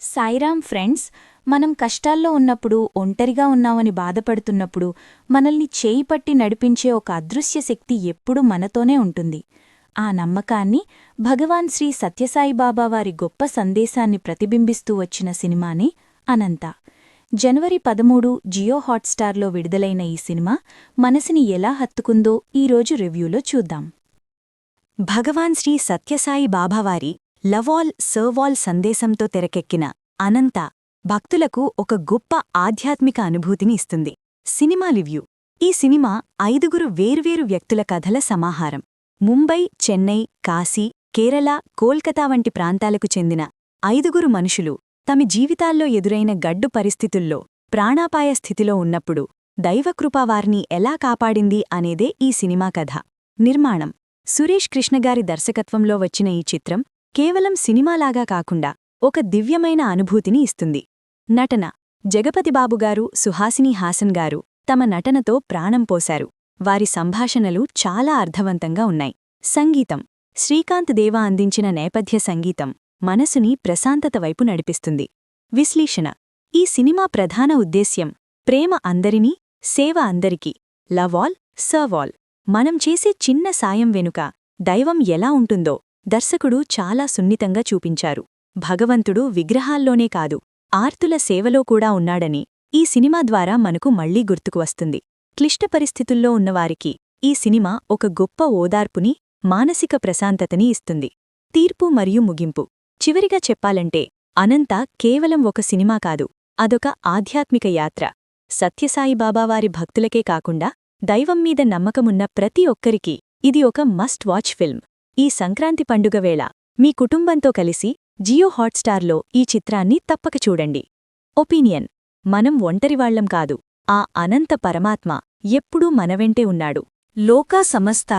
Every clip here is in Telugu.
సాయిరామ్ ఫ్రెండ్స్ మనం కష్టాల్లో ఉన్నప్పుడు ఒంటరిగా ఉన్నామని బాధపడుతున్నప్పుడు మనల్ని చేయి పట్టి నడిపించే ఒక అదృశ్య శక్తి ఎప్పుడూ మనతోనే ఉంటుంది. ఆ నమ్మకాన్ని భగవాన్ శ్రీ సత్యసాయిబాబా వారి గొప్ప సందేశాన్ని ప్రతిబింబిస్తూ వచ్చిన సినిమానే అనంత. జనవరి పదమూడు జియో హాట్స్టార్లో విడుదలైన ఈ సినిమా మనసిని ఎలా హత్తుకుందో ఈరోజు రివ్యూలో చూద్దాం. భగవాన్ శ్రీ సత్యసాయి బాబావారి లవాల్ సర్వాల్ సందేశంతో తెరకెక్కిన అనంత భక్తులకు ఒక గొప్ప ఆధ్యాత్మిక అనుభూతిని ఇస్తుంది. సినిమా లివ్యూ ఈ సినిమా ఐదుగురు వేర్వేరు వ్యక్తుల కథల సమాహారం. ముంబై చెన్నై కాశీ కేరళ కోల్కతా వంటి ప్రాంతాలకు చెందిన ఐదుగురు మనుషులు తమ జీవితాల్లో ఎదురైన గడ్డు పరిస్థితుల్లో ప్రాణాపాయ స్థితిలో ఉన్నప్పుడు దైవకృపా వారిని ఎలా కాపాడింది అనేదే ఈ సినిమా కథ. నిర్మాణం. సురేష్ కృష్ణగారి దర్శకత్వంలో వచ్చిన ఈ చిత్రం కేవలం సినిమాలాగా కాకుండా ఒక దివ్యమైన అనుభూతిని ఇస్తుంది. నటన. జగపతిబాబుగారు సుహాసిని హాసన్ గారు తమ నటనతో ప్రాణం పోశారు. వారి సంభాషణలు చాలా అర్థవంతంగా ఉన్నాయి. సంగీతం. శ్రీకాంత్ దేవా అందించిన నేపథ్య సంగీతం మనసుని ప్రశాంతత వైపు నడిపిస్తుంది. విశ్లేషణ. ఈ సినిమా ప్రధాన ఉద్దేశ్యం ప్రేమ అందరినీ సేవ అందరికీ. లవాల్ సర్వాల్ మనం చేసే చిన్న సాయం వెనుక దైవం ఎలా ఉంటుందో దర్శకుడు చాలా సున్నితంగా చూపించారు. భగవంతుడు విగ్రహాల్లోనే కాదు ఆర్తుల సేవలో కూడా ఉన్నాడని ఈ సినిమా ద్వారా మనకు మళ్ళీ గుర్తుకు వస్తుంది. క్లిష్ట పరిస్థితుల్లో ఉన్నవారికి ఈ సినిమా ఒక గొప్ప ఓదార్పుని మానసిక ప్రశాంతతని ఇస్తుంది. తీర్పు మరియు ముగింపు. చివరిగా చెప్పాలంటే అనంత కేవలం ఒక సినిమా కాదు అదొక ఆధ్యాత్మిక యాత్ర. సత్యసాయిబాబావారి భక్తులకే కాకుండా దైవం మీద నమ్మకమున్న ప్రతి ఒక్కరికీ ఇది ఒక మస్ట్ వాచ్ ఫిల్మ్. ఈ సంక్రాంతి పండుగ వేళ మీ కుటుంబంతో కలిసి జియో హాట్స్టార్లో ఈ చిత్రాన్ని తప్పక చూడండి. ఒపీనియన్ మనం ఒంటరివాళ్ళం కాదు. ఆ అనంత పరమాత్మ ఎప్పుడూ మనవెంటే ఉన్నాడు. లోకా సమస్త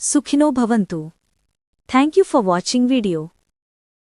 సుఖినో భవంతు. Thank you for watching video.